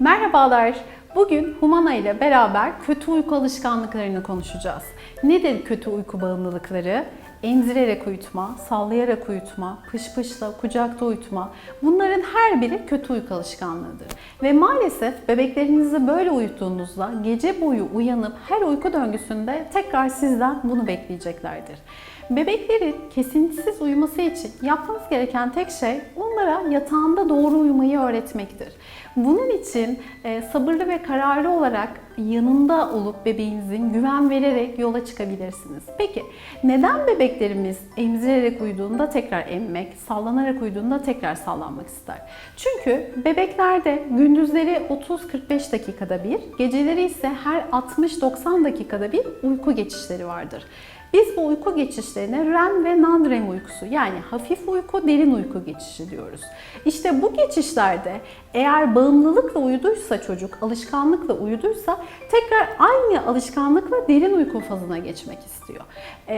Merhabalar. Bugün Humana ile beraber kötü uyku alışkanlıklarını konuşacağız. Nedir kötü uyku bağımlılıkları? Emzirerek uyutma, sallayarak uyutma, pış pışla, kucakta uyutma. Bunların her biri kötü uyku alışkanlığıdır. Ve maalesef bebeklerinizi böyle uyuttuğunuzda gece boyu uyanıp her uyku döngüsünde tekrar sizden bunu bekleyeceklerdir. Bebeklerin kesintisiz uyuması için yapmanız gereken tek şey onlara yatağında doğru uyumayı öğretmektir. Bunun için e, sabırlı ve kararlı olarak yanında olup bebeğinizin güven vererek yola çıkabilirsiniz. Peki neden bebeklerimiz emzirerek uyuduğunda tekrar emmek, sallanarak uyuduğunda tekrar sallanmak ister? Çünkü bebeklerde gündüzleri 30-45 dakikada bir, geceleri ise her 60-90 dakikada bir uyku geçişleri vardır. Biz bu uyku geçişlerine REM ve non-REM uykusu yani hafif uyku, derin uyku geçişi diyoruz. İşte bu geçişlerde eğer bağımlılıkla uyuduysa çocuk, alışkanlıkla uyuduysa tekrar aynı alışkanlıkla derin uyku fazına geçmek istiyor. Ee,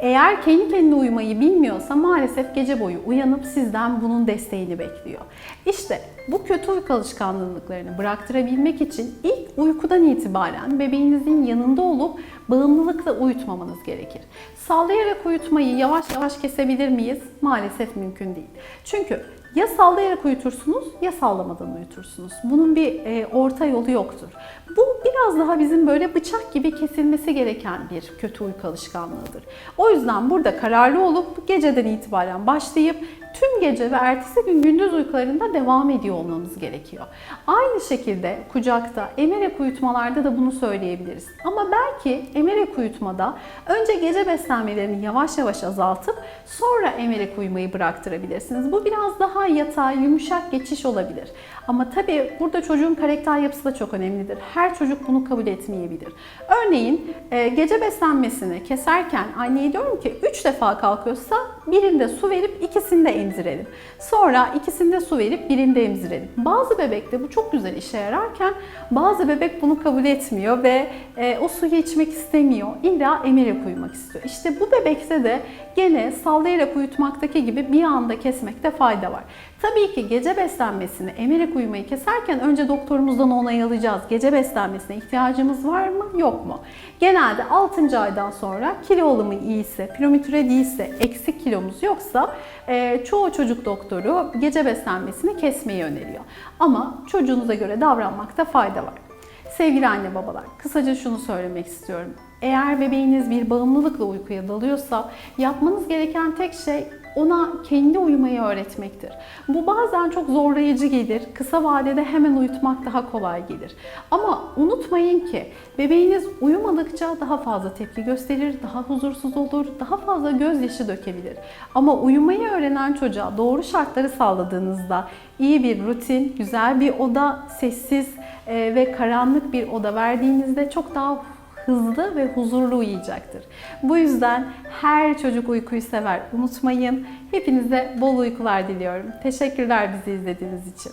eğer kendi kendine uyumayı bilmiyorsa maalesef gece boyu uyanıp sizden bunun desteğini bekliyor. İşte bu kötü uyku alışkanlıklarını bıraktırabilmek için ilk uykudan itibaren bebeğinizin yanında olup bağımlılıkla uyutmamanız gerekir. Sallayarak uyutmayı yavaş yavaş kesebilir miyiz? Maalesef mümkün değil. Çünkü ya sallayarak uyutursunuz ya sallamadan uyutursunuz. Bunun bir e, orta yolu yoktur. Bu biraz daha bizim böyle bıçak gibi kesilmesi gereken bir kötü uyku alışkanlığıdır. O yüzden burada kararlı olup geceden itibaren başlayıp gece ve ertesi gün gündüz uykularında devam ediyor olmamız gerekiyor. Aynı şekilde kucakta, emerek uyutmalarda da bunu söyleyebiliriz. Ama belki emerek uyutmada önce gece beslenmelerini yavaş yavaş azaltıp sonra emerek uyumayı bıraktırabilirsiniz. Bu biraz daha yatay, yumuşak geçiş olabilir. Ama tabii burada çocuğun karakter yapısı da çok önemlidir. Her çocuk bunu kabul etmeyebilir. Örneğin e, gece beslenmesini keserken anneye diyorum ki 3 defa kalkıyorsa birinde su verip ikisinde emzirelim. Sonra ikisinde su verip birinde emzirelim. Bazı bebekte bu çok güzel işe yararken bazı bebek bunu kabul etmiyor ve e, o suyu içmek istemiyor. İlla emerek uyumak istiyor. İşte bu bebekte de gene sallayarak uyutmaktaki gibi bir anda kesmekte fayda var. Tabii ki gece beslenmesini, emerek uyumayı keserken önce doktorumuzdan onay alacağız. Gece beslenmesine ihtiyacımız var mı, yok mu? Genelde 6. aydan sonra kilo alımı iyiyse, pilometre değilse, eksik kilomuz yoksa e, çoğu çocuk doktoru gece beslenmesini kesmeyi öneriyor. Ama çocuğunuza göre davranmakta fayda var. Sevgili anne babalar, kısaca şunu söylemek istiyorum. Eğer bebeğiniz bir bağımlılıkla uykuya dalıyorsa yapmanız gereken tek şey ona kendi uyumayı öğretmektir. Bu bazen çok zorlayıcı gelir. Kısa vadede hemen uyutmak daha kolay gelir. Ama unutmayın ki bebeğiniz uyumadıkça daha fazla tepki gösterir, daha huzursuz olur, daha fazla gözyaşı dökebilir. Ama uyumayı öğrenen çocuğa doğru şartları sağladığınızda iyi bir rutin, güzel bir oda, sessiz e, ve karanlık bir oda verdiğinizde çok daha hızlı ve huzurlu uyuyacaktır. Bu yüzden her çocuk uykuyu sever. Unutmayın. Hepinize bol uykular diliyorum. Teşekkürler bizi izlediğiniz için.